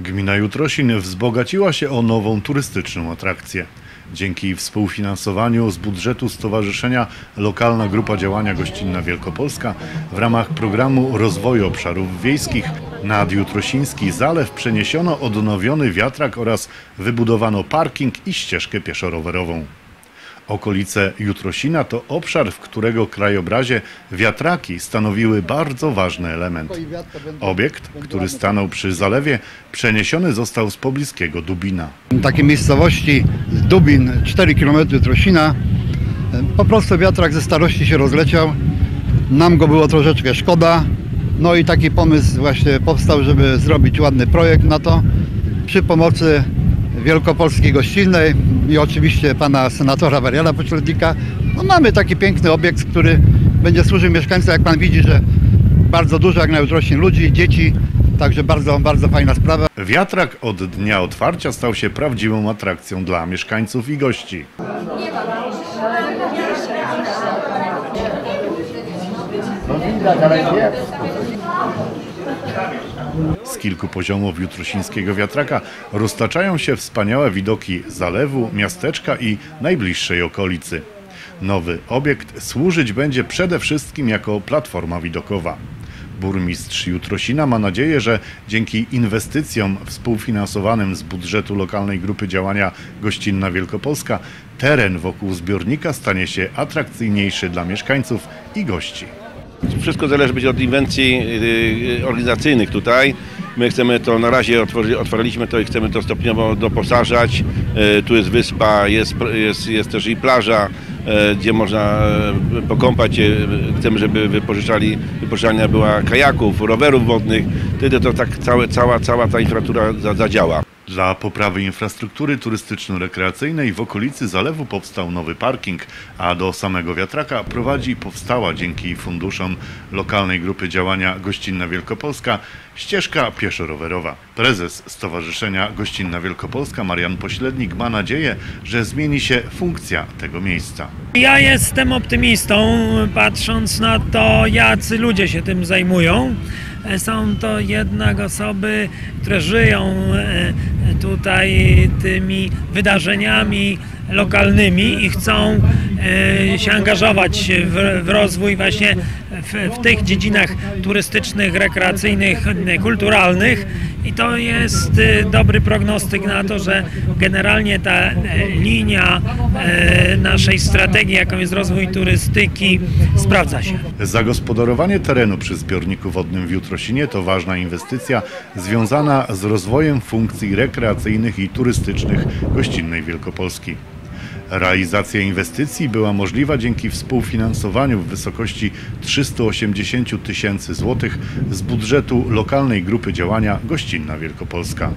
Gmina Jutrosin wzbogaciła się o nową turystyczną atrakcję. Dzięki współfinansowaniu z budżetu Stowarzyszenia Lokalna Grupa Działania Gościnna Wielkopolska w ramach programu rozwoju obszarów wiejskich nad Jutrosiński Zalew przeniesiono odnowiony wiatrak oraz wybudowano parking i ścieżkę pieszo-rowerową. Okolice Jutrosina to obszar, w którego krajobrazie wiatraki stanowiły bardzo ważny element. Obiekt, który stanął przy zalewie, przeniesiony został z pobliskiego Dubina. takiej miejscowości Dubin, 4 km Trosina. Po prostu wiatrak ze starości się rozleciał. Nam go było troszeczkę szkoda. No i taki pomysł właśnie powstał, żeby zrobić ładny projekt na to przy pomocy Wielkopolskiej Gościnnej i oczywiście pana senatora Wariana Pośrednika. No mamy taki piękny obiekt, który będzie służył mieszkańcom, jak pan widzi, że bardzo dużo jak na Jutrośnie ludzi, dzieci, także bardzo, bardzo fajna sprawa. Wiatrak od dnia otwarcia stał się prawdziwą atrakcją dla mieszkańców i gości. Z kilku poziomów jutrosińskiego wiatraka roztaczają się wspaniałe widoki zalewu, miasteczka i najbliższej okolicy. Nowy obiekt służyć będzie przede wszystkim jako platforma widokowa. Burmistrz Jutrosina ma nadzieję, że dzięki inwestycjom współfinansowanym z budżetu lokalnej grupy działania Gościnna Wielkopolska teren wokół zbiornika stanie się atrakcyjniejszy dla mieszkańców i gości. Wszystko zależy będzie od inwencji y, organizacyjnych tutaj. My chcemy to, na razie otworzy, otworzyliśmy to i chcemy to stopniowo doposażać. Y, Tu jest wyspa, jest, jest, jest też i plaża, y, gdzie można y, pokąpać się. Chcemy, żeby wypożyczali, wypożyczalnia była kajaków, rowerów wodnych. Wtedy to tak całe, cała, cała ta infrastruktura za- zadziała. Dla poprawy infrastruktury turystyczno-rekreacyjnej w okolicy zalewu powstał nowy parking, a do samego wiatraka prowadzi powstała dzięki funduszom lokalnej grupy działania Gościnna Wielkopolska ścieżka pieszo-rowerowa. Prezes Stowarzyszenia Gościnna Wielkopolska Marian Poślednik ma nadzieję, że zmieni się funkcja tego miejsca. Ja jestem optymistą, patrząc na to, jacy ludzie się tym zajmują. E, Są to jednak osoby, które żyją e, tutaj tymi wydarzeniami lokalnymi i chcą e, się angażować w, rozwój właśnie w, tych dziedzinach turystycznych, rekreacyjnych, kulturalnych. I to jest e, dobry prognostyk na to, że generalnie ta e, linia naszej strategii, jaką jest rozwój turystyki, sprawdza się. Zagospodarowanie terenu przy zbiorniku wodnym w Jutrosinie to ważna inwestycja związana z rozwojem funkcji rekreacyjnych i turystycznych gościnnej Wielkopolski. Realizacja inwestycji była możliwa dzięki współfinansowaniu w wysokości 380 tysięcy złotych z budżetu lokalnej grupy działania Gościnna Wielkopolska.